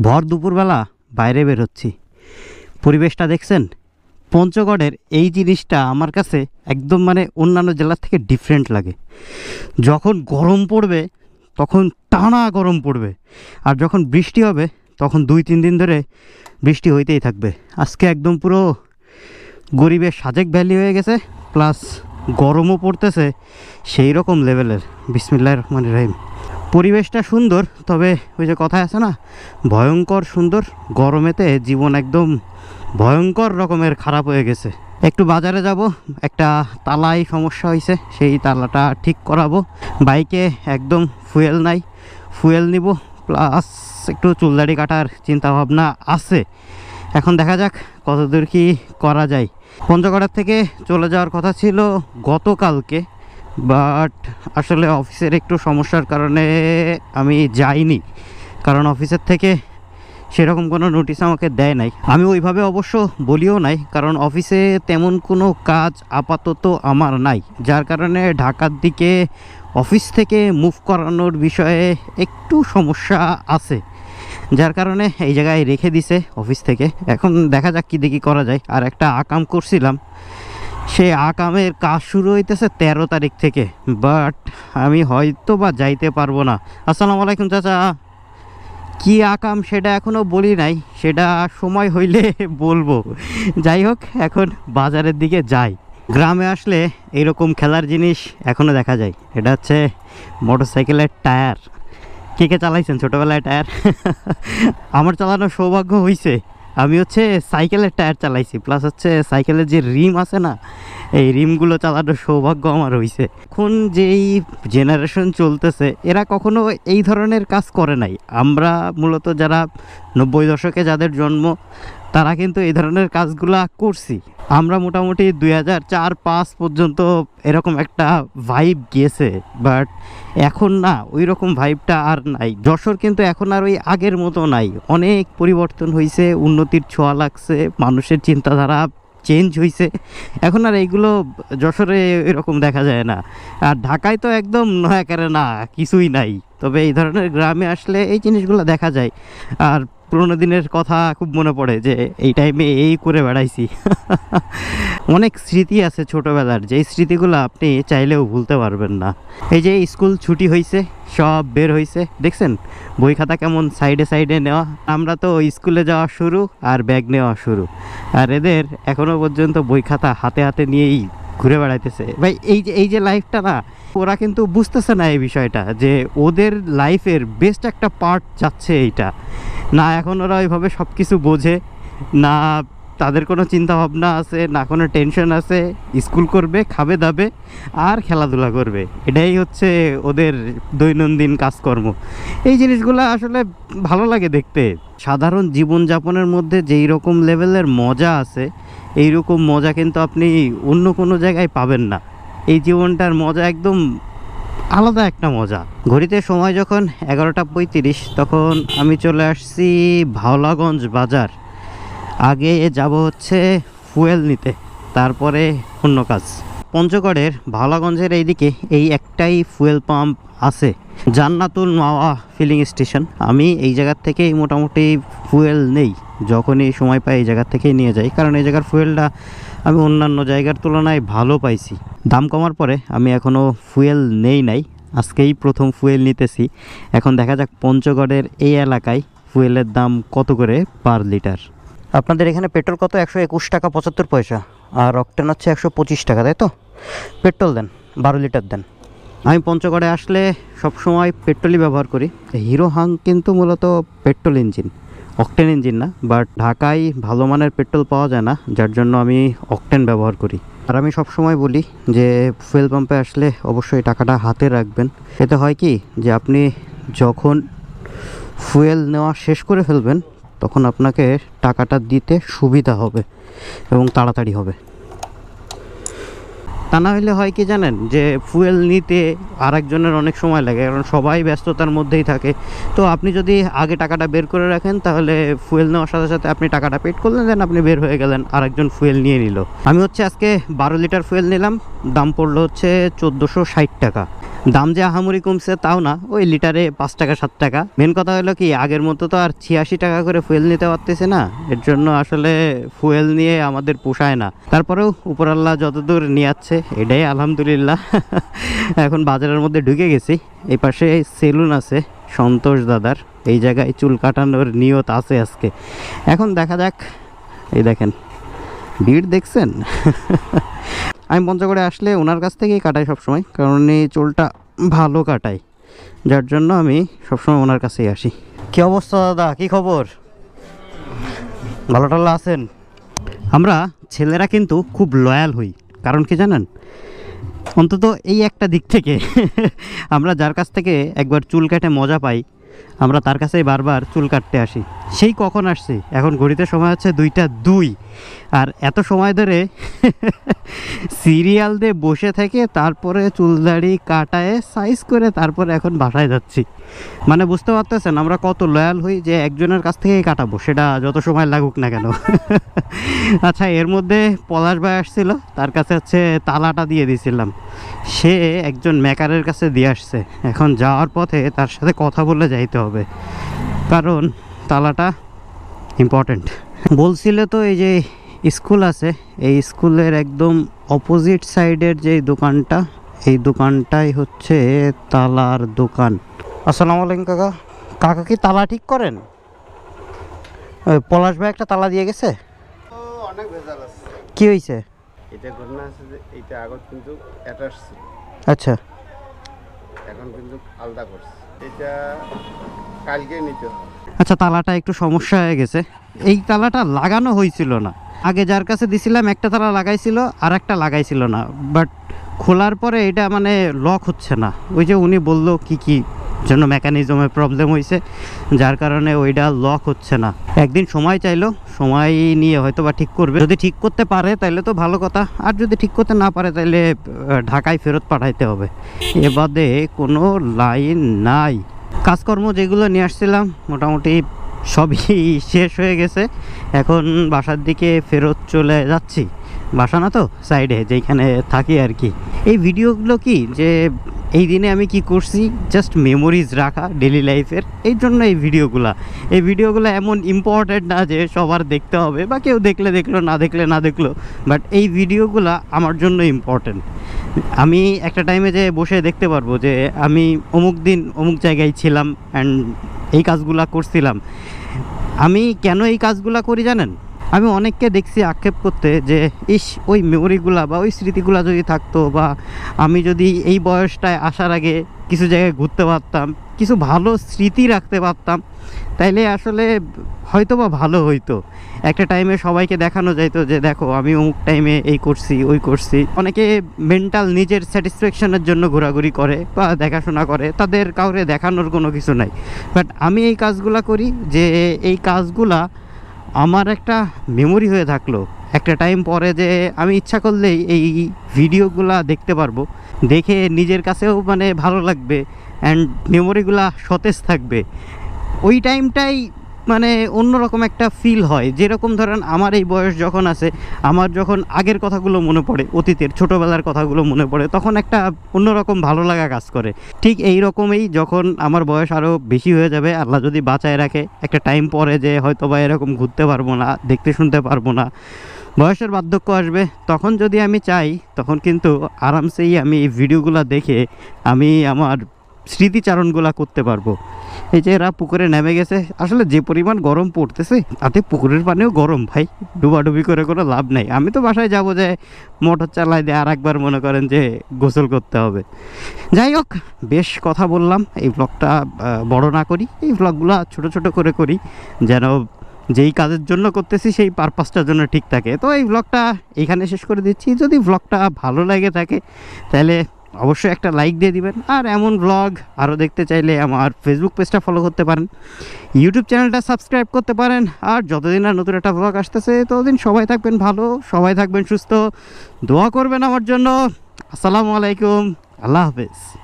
ভর দুপুরবেলা বাইরে বের হচ্ছি পরিবেশটা দেখছেন? পঞ্চগড়ের এই জিনিসটা আমার কাছে একদম মানে অন্যান্য জেলার থেকে ডিফারেন্ট লাগে। যখন গরম পড়বে, তখন টানা গরম পড়বে। আর যখন বৃষ্টি হবে, তখন দুই তিন দিন ধরে বৃষ্টি হইতেই থাকবে। আজকে একদম পুরো গরিবের সাজেক ভ্যালি হয়ে গেছে, প্লাস গরমও পড়তেছে, সেই রকম লেভেলের বিসমিল্লাহ রহমান রহিম। পরিবেশটা সুন্দর, তবে ওই যে কথা আছে না, ভয়ঙ্কর সুন্দর, গরমেতে জীবন একদম ভয়ঙ্কর রকমের খারাপ হয়ে গেছে। একটু বাজারে যাব, একটা তালাই সমস্যা হয়েছে সেই তালাটা ঠিক করাবো। বাইকে একদম ফুয়েল নাই, ফুয়েল নিব, প্লাস একটু চুলদাড়ি কাটার চিন্তা ভাবনা আছে। এখন দেখা যাক কতদূর কি করা যায়। পঞ্চগড়ার থেকে চলে যাওয়ার কথা ছিল গতকালকে। বাট আসলে অফিসের একটু সমস্যার কারণে আমি যাইনি। কারণ অফিসের থেকে সেরকম কোনো নোটিশ আমাকে দেয় নাই। আমি ওইভাবে অবশ্য বলিও নাই, কারণ অফিসে তেমন কোনো কাজ আপাতত আমার নাই। যার কারণে ঢাকার দিকে অফিস থেকে মুভ করানোর বিষয়ে একটু সমস্যা আছে। যার কারণে এই জায়গায় রেখে দিছে অফিস থেকে। এখন দেখা যাক কী দেখি করা যায়। আর একটা আকাম করছিলাম। সে আকামের কাজ শুরু হইতেছে তেরো তারিখ থেকে বাট আমি হয়তো বা যাইতে পারব না। আসসালামু আলাইকুম চাচা। কি আকাম সেটা এখনও বলি নাই, সেটা সময় হইলে বলব। যাই হোক, এখন বাজারের দিকে যাই। গ্রামে আসলে এইরকম খেলার জিনিস এখনও দেখা যায়। এটা হচ্ছে মোটরসাইকেলের টায়ার। কে কে চালাইছেন ছোটোবেলায় টায়ার? আমার চালানোর সৌভাগ্য হয়েছে আমি হচ্ছে সাইকেলের টায়ার চালাইছি প্লাস হচ্ছে সাইকেলের যে রিম আছে না, এই রিমগুলো চালানোর সৌভাগ্য আমার হয়েছে এখন যেই জেনারেশন চলতেছে, এরা কখনো এই ধরনের কাজ করে নাই। আমরা মূলত যারা নব্বই দশকে যাদের জন্ম, তারা কিন্তু এই ধরনের কাজগুলো করছি। আমরা মোটামুটি দুই হাজার চার পাঁচ পর্যন্ত এরকম একটা ভাইব গেছে বাট এখন না ওই রকম ভাইবটা আর নাই। যশোর কিন্তু এখন আর ওই আগের মতো নাই। অনেক পরিবর্তন হয়েছে উন্নতির ছোঁয়া লাগছে, মানুষের চিন্তাধারা চেঞ্জ হয়েছে এখন আর এইগুলো যশোরে এরকম দেখা যায় না। আর ঢাকায় তো একদম নয়াকারে না, কিছুই নাই। তবে এই ধরনের গ্রামে আসলে এই জিনিসগুলো দেখা যায়। আর পুরোনো দিনের কথা খুব মনে পড়ে যে এই টাইমে এই করে বেড়াইছি। অনেক স্মৃতি আছে ছোটোবেলার, যেই স্মৃতিগুলো আপনি চাইলেও ভুলতে পারবেন না। এই যে স্কুল ছুটি হয়েছে সব বের হয়েছে দেখছেন? বই খাতা কেমন সাইডে সাইডে নেওয়া। আমরা তো স্কুলে যাওয়া শুরু আর ব্যাগ নেওয়া শুরু। আর এদের এখনও পর্যন্ত বই খাতা হাতে হাতে নিয়েই ঘুরে বেড়াইতেছে। ভাই, এই যে এই যে লাইফটা না, ওরা কিন্তু বুঝতেছে না এই বিষয়টা যে ওদের লাইফের বেস্ট একটা পার্ট যাচ্ছে এইটা। না, এখন ওরা ওইভাবে সব কিছু বোঝে, না তাদের কোনো চিন্তা ভাবনা আছে, না কোনো টেনশন আছে, স্কুল করবে, খাবে দাবে, আর খেলাধুলা করবে। এটাই হচ্ছে ওদের দৈনন্দিন কাজকর্ম। এই জিনিসগুলো আসলে ভালো লাগে দেখতে। সাধারণ জীবনযাপনের মধ্যে যেই রকম লেভেলের মজা আছে এই রকম মজা কিন্তু আপনি অন্য কোনো জায়গায় পাবেন না। এই জীবনটার মজা একদম আলাদা একটা মজা। ঘড়িতে সময় যখন এগারোটা পঁয়ত্রিশ, তখন আমি চলে আসছি ভাওলাগঞ্জ বাজার। আগে যাব হচ্ছে ফুয়েল নিতে, তারপরে অন্য কাজ। পঞ্চগড়ের ভাওলাগঞ্জের এইদিকে এই একটাই ফুয়েল পাম্প আছে, জান্নাতুল মাওয়া ফিলিং স্টেশন। আমি এই জায়গার থেকেই মোটামুটি ফুয়েল নেই, যখনই সময় পাই এই জায়গার থেকেই নিয়ে যাই। কারণ এই জায়গার ফুয়েলটা আমি অন্যান্য জায়গার তুলনায় ভালো পাইছি। দাম কমার পরে আমি এখনও ফুয়েল নেই নাই। আজকেই প্রথম ফুয়েল নিতেছি। এখন দেখা যাক পঞ্চগড়ের এই এলাকায় ফুয়েলের দাম কত করে পার লিটার। আপনাদের এখানে পেট্রোল কত? একশো একুশ টাকা পঁচাত্তর পয়সা। আর অকটেন হচ্ছে একশো পঁচিশ টাকা, তাই তো? পেট্রোল দেন, বারো লিটার দেন। আমি পঞ্চগড়ে আসলে সবসময় পেট্রোলই ব্যবহার করি। হিরো হাং কিন্তু মূলত পেট্রোল ইঞ্জিন। অকটেন ইঞ্জিন না বাট ঢাকায় ভালো মানের পেট্রোল পাওয়া যায় না, যার জন্য আমি অকটেন ব্যবহার করি। আর আমি সবসময় বলি যে ফুয়েল পাম্পে আসলে অবশ্যই টাকাটা হাতে রাখবেন। এতে হয় কি যে, আপনি যখন ফুয়েল নেওয়া শেষ করে ফেলবেন, তখন আপনাকে টাকাটা দিতে সুবিধা হবে এবং তাড়াতাড়ি হবে। তা না হলে হয় কি জানেন? যে ফুয়েল নিতে আরেকজনের অনেক সময় লাগে, কারণ সবাই ব্যস্ততার মধ্যেই থাকে। তো আপনি যদি আগে টাকাটা বের করে রাখেন, তাহলে ফুয়েল নেওয়ার সাথে সাথে আপনি টাকাটা পেড করলেন দেন আপনি বের হয়ে গেলেন, আরেকজন ফুয়েল নিয়ে নিল। আমি হচ্ছে আজকে বারো লিটার ফুয়েল নিলাম, দাম পড়ল হচ্ছে চোদ্দোশো ষাট টাকা। দাম যে আহামরি কমছে তাও না, ওই লিটারে পাঁচ টাকা, সাত টাকা। মেন কথা হলো কি, আগের মতো তো আর ছিয়াশি টাকা করে ফুয়েল নিতে পারতেছে না। এর জন্য আসলে ফুয়েল নিয়ে আমাদের পোষায় না। তারপরেও উপরাল্লাহ যতদূর নিয়ে যাচ্ছে এটাই আলহামদুলিল্লাহ। এখন বাজারের মধ্যে ঢুকে গেছি। এই পাশে সেলুন আছে, সন্তোষ দাদার। এই জায়গায় চুল কাটানোর নিয়ত আছে আজকে। এখন দেখা যাক, এই দেখেন, ভিড় দেখছেন? আমি পঞ্চগড়ে আসলে ওনার কাছ থেকেই কাটাই সবসময় কারণ এই চুলটা ভালো কাটাই যার জন্য আমি সবসময় ওনার কাছেই আসি। কি অবস্থা দাদা? কি খবর? ভালো টাল্লা আছেন? আমরা ছেলেরা কিন্তু খুব লয়াল হই। কারণ কি জানেন? অন্তত এই একটা দিক থেকে আমরা যার কাছ থেকে একবার চুল কেটে মজা পাই আমরা তার কাছেই বারবার চুল কাটতে আসি। সেই কখন আসছি? এখন ঘড়িতে সময় হচ্ছে দুইটা দুই। আর এত সময় ধরে সিরিয়াল দিয়ে বসে থেকে তারপরে চুলদাড়ি কাটায় সাইজ করে তারপরে এখন বাসায় যাচ্ছি। মানে বুঝতে পারতেছেন, আমরা কত লয়াল হই যে একজনের কাছ থেকেই কাটাবো, সেটা যত সময় লাগুক না কেন। আচ্ছা এর মধ্যে পলাশ ভাই আসছিল, তার কাছে হচ্ছে তালাটা দিয়ে দিয়েছিলাম সে একজন মেকারের কাছে দিয়ে আসছে। এখন যাওয়ার পথে তার সাথে কথা বলে যাইতে হবে। কারণ তালাটা ইম্পর্ট্যান্ট বলছিলে তো এই যে স্কুল আছে এই স্কুলের একদম অপোজিট সাইডের যে দোকানটা এই দোকানটাই হচ্ছে তালার দোকান। আসসালামু আলাইকুম কাকা। কাকা কি তালা ঠিক করেন? পলাশ ভাই একটা তালা দিয়ে গেছে? তো অনেক ভেজাল আছে। কি হয়েছে এটা ঘটনা আছে যে এইটা আগত কিন্তু অ্যাটাচ ছিল। আচ্ছা। এখন কিন্তু আলাদা করছে। এটা কালকে নিতে হবে। আচ্ছা তালাটা একটু সমস্যা হয়ে গেছে। এই তালাটা লাগানো হয়েছিল না। আগে যার কাছে দিছিলাম, একটা তালা লাগাইছিল আর একটা লাগাইছিল না। বাট খোলার পরে এটা মানে লক হচ্ছে না। ওই যে উনি বলল কি কি জন্য মেকানিজমের প্রবলেম হয়েছে, যার কারণে ওইটা লক হচ্ছে না। একদিন সময় চাইলো, সময় নিয়ে হয়তো বা ঠিক করবে। যদি ঠিক করতে পারে তাহলে তো ভালো কথা। আর যদি ঠিক করতে না পারে তাহলে ঢাকায় ফেরত পাঠাইতে হবে। এ বাদে কোনো লাইন নাই। কাজকর্ম যেগুলো নিয়ে আসছিলাম, মোটামুটি সবই শেষ হয়ে গেছে। এখন বাসার দিকে ফেরত চলে যাচ্ছি। বাসা না তো সাইডে যেখানে থাকি আর কি। এই ভিডিওগুলো কি যে এই দিনে আমি কি করছি? জাস্ট মেমোরিজ রাখা ডেলি লাইফের এই জন্য এই ভিডিওগুলা। এই ভিডিওগুলো এমন ইম্পর্ট্যান্ট না যে সবার দেখতে হবে বা কেউ দেখলে দেখল, না দেখলে না দেখল। বাট এই ভিডিওগুলা আমার জন্য ইম্পর্ট্যান্ট আমি একটা টাইমে যে বসে দেখতে পারব যে আমি অমুক দিন অমুক জায়গায় ছিলাম অ্যান্ড এই কাজগুলা করছিলাম। আমি কেন এই কাজগুলা করি জানেন? আমি অনেককে দেখছি আক্ষেপ করতে যে, ইস, ওই মেমোরিগুলা বা ওই স্মৃতিগুলা যদি থাকতো বা আমি যদি এই বয়সটায় আসার আগে কিছু জায়গায় ঘুরতে পারতাম, কিছু ভালো স্মৃতি রাখতে পারতাম তাইলে আসলে হয়তো বা ভালো হইতো। একটা টাইমে সবাইকে দেখানো যাইতো যে, দেখো, আমি অমুক টাইমে এই করছি, ওই করছি। অনেকে মেন্টাল নিজের স্যাটিসফ্যাকশনের জন্য ঘোরাঘুরি করে বা দেখাশোনা করে, তাদের কাউরে দেখানোর কোনো কিছু নাই। বাট আমি এই কাজগুলা করি যে, এই কাজগুলা আমার একটা মেমোরি হয়ে থাকল। একটা টাইম পরে যে, আমি ইচ্ছা করলেই এই ভিডিওগুলা দেখতে পারব। দেখে নিজের কাছেও মানে ভালো লাগবে অ্যান্ড মেমোরিগুলা সতেজ থাকবে। ওই টাইমটাই মানে অন্যরকম একটা ফিল হয়। যেরকম ধরেন আমার এই বয়স যখন আছে, আমার যখন আগের কথাগুলো মনে পড়ে, অতীতের ছোটোবেলার কথাগুলো মনে পড়ে, তখন একটা অন্যরকম ভালো লাগা কাজ করে। ঠিক এই রকমই যখন আমার বয়স আরও বেশি হয়ে যাবে, আল্লাহ যদি বাঁচায় রাখে, একটা টাইম পরে যে হয়তো বা এরকম ঘুরতে পারব না, দেখতে শুনতে পারব না, বয়সের বার্ধক্য আসবে, তখন যদি আমি চাই, তখন কিন্তু আরামসেই আমি এই ভিডিওগুলো দেখে আমি আমার স্মৃতিচারণগুলা করতে পারব। এই যে এরা পুকুরে নেমে গেছে, আসলে যে পরিমাণ গরম পড়তেছে, তাতে পুকুরের পানিও গরম, ভাই। ডুবাডুবি করে কোনো লাভ নাই। আমি তো বাসায় যাব যে মোটর চালাই দিয়ে আর একবার মনে করেন যে গোসল করতে হবে। যাই হোক, বেশ কথা বললাম। এই ব্লগটা বড় না করি। এই ব্লগগুলো ছোট ছোট করে করি, যেন যেই কাজের জন্য করতেছি, সেই পারপাসটার জন্য ঠিক থাকে। তো এই ব্লগটা এখানে শেষ করে দিচ্ছি। যদি ব্লগটা ভালো লাগে থাকে, তাহলে অবশ্যই একটা লাইক দিয়ে দিবেন। আর এমন ব্লগ আরও দেখতে চাইলে আমার ফেসবুক পেজটা ফলো করতে পারেন। ইউটিউব চ্যানেলটা সাবস্ক্রাইব করতে পারেন। আর যতদিন আর নতুন একটা ব্লগ আসতেছে, ততদিন সবাই থাকবেন ভালো, সবাই থাকবেন সুস্থ। দোয়া করবেন আমার জন্য। আসসালামু আলাইকুম। আল্লাহ হাফেজ।